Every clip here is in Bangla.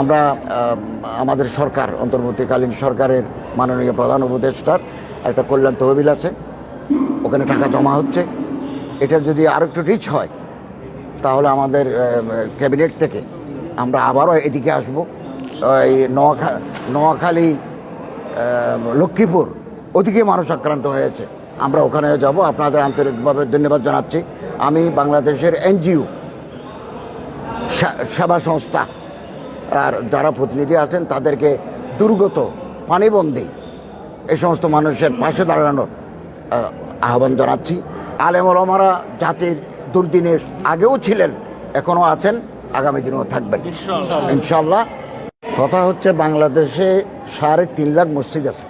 আমরা আমাদের সরকার, অন্তর্বর্তীকালীন সরকারের মাননীয় প্রধান উপদেষ্টার একটা কল্যাণ তহবিল আছে। ওখানে টাকা জমা হচ্ছে। এটা যদি আরও একটু রিচ হয়, তাহলে আমাদের ক্যাবিনেট থেকে আমরা আবারও এদিকে আসব। এই নোয়াখা, নোয়াখালী লক্ষ্মীপুর, ওদিকে মানুষ আক্রান্ত হয়েছে। আমরা ওখানে যাব। আপনাদের আন্তরিকভাবে ধন্যবাদ জানাচ্ছি। আমি বাংলাদেশের এনজিও সেবা সংস্থা আর যারা প্রতিনিধি আছেন তাদেরকে দুর্গত পানিবন্দী এই সমস্ত মানুষের পাশে দাঁড়ানোর আহ্বান জানাচ্ছি। আলেমরা জাতির দুর্দিনে আগেও ছিলেন এখনও আছেন আগামী দিনেও থাকবেন। ইনশাল্লাহ কথা হচ্ছে বাংলাদেশে সাড়ে তিন লাখ মসজিদ আছে।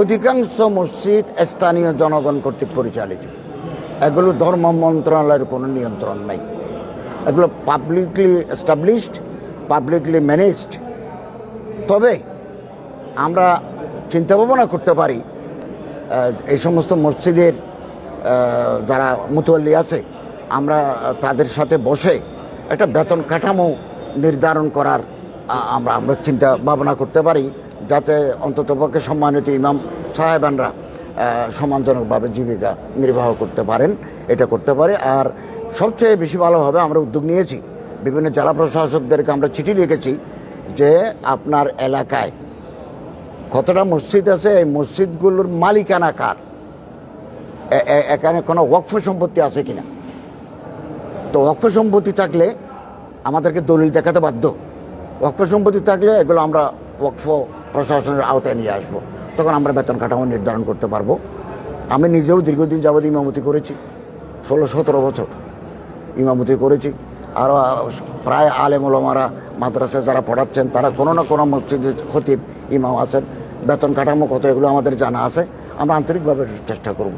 অধিকাংশ মসজিদ স্থানীয় জনগণ কর্তৃক পরিচালিত। এগুলো ধর্ম মন্ত্রণালয়ের কোনো নিয়ন্ত্রণ নাই। এগুলো পাবলিকলি এস্টাবলিশড পাবলিকলি ম্যানেজড তবে আমরা চিন্তা ভাবনা করতে পারি এই সমস্ত মসজিদের যারা মুতোয়াল্লি আছে, আমরা তাদের সাথে বসে একটা বেতন কাঠামো নির্ধারণ করার আমরা আমরা চিন্তা ভাবনা করতে পারি, যাতে অন্ততপক্ষে সম্মানিত ইমাম সাহেবানরা সম্মানজনকভাবে জীবিকা নির্বাহ করতে পারেন, এটা করতে পারে। আর সবচেয়ে বেশি ভালোভাবে আমরা উদ্যোগ নিয়েছি বিভিন্ন জেলা প্রশাসকদেরকে আমরা চিঠি লিখেছি যে আপনার এলাকায় কতটা মসজিদ আছে? এই মসজিদগুলোর মালিকানা কার? এখানে কোনো ওয়াকফ সম্পত্তি আছে কিনা? তো ওয়াকফ সম্পত্তি থাকলে আমাদেরকে দলিল দেখাতে বাধ্য। ওয়াকফ সম্পত্তি থাকলে এগুলো আমরা ওয়াকফ প্রশাসনের আওতায় নিয়ে আসব। তখন আমরা বেতন কাঠামো নির্ধারণ করতে পারব। আমি নিজেও দীর্ঘদিন যাবৎ ইমামতি করেছি, ষোলো সতেরো বছর ইমামতি করেছি। আরও প্রায় আলেমলমারা মাদ্রাসায় যারা পড়াচ্ছেন, তারা কোনো না কোনো মসজিদের খতিব ইমাম আছেন। বেতন কাঠামো কত, এগুলো আমাদের জানা আছে। আমরা আন্তরিকভাবে চেষ্টা করব।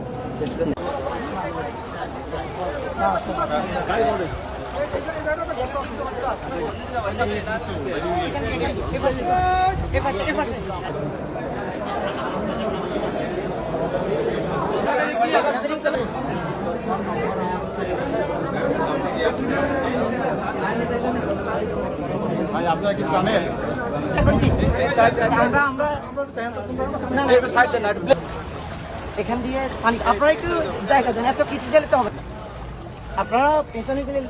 ভাই আপনারা কি না, এখান দিয়ে পানি আপনারা একটু জায়গা দেন এত কিছু গেলে তো হবে না। আপনারা পেছনে গেলে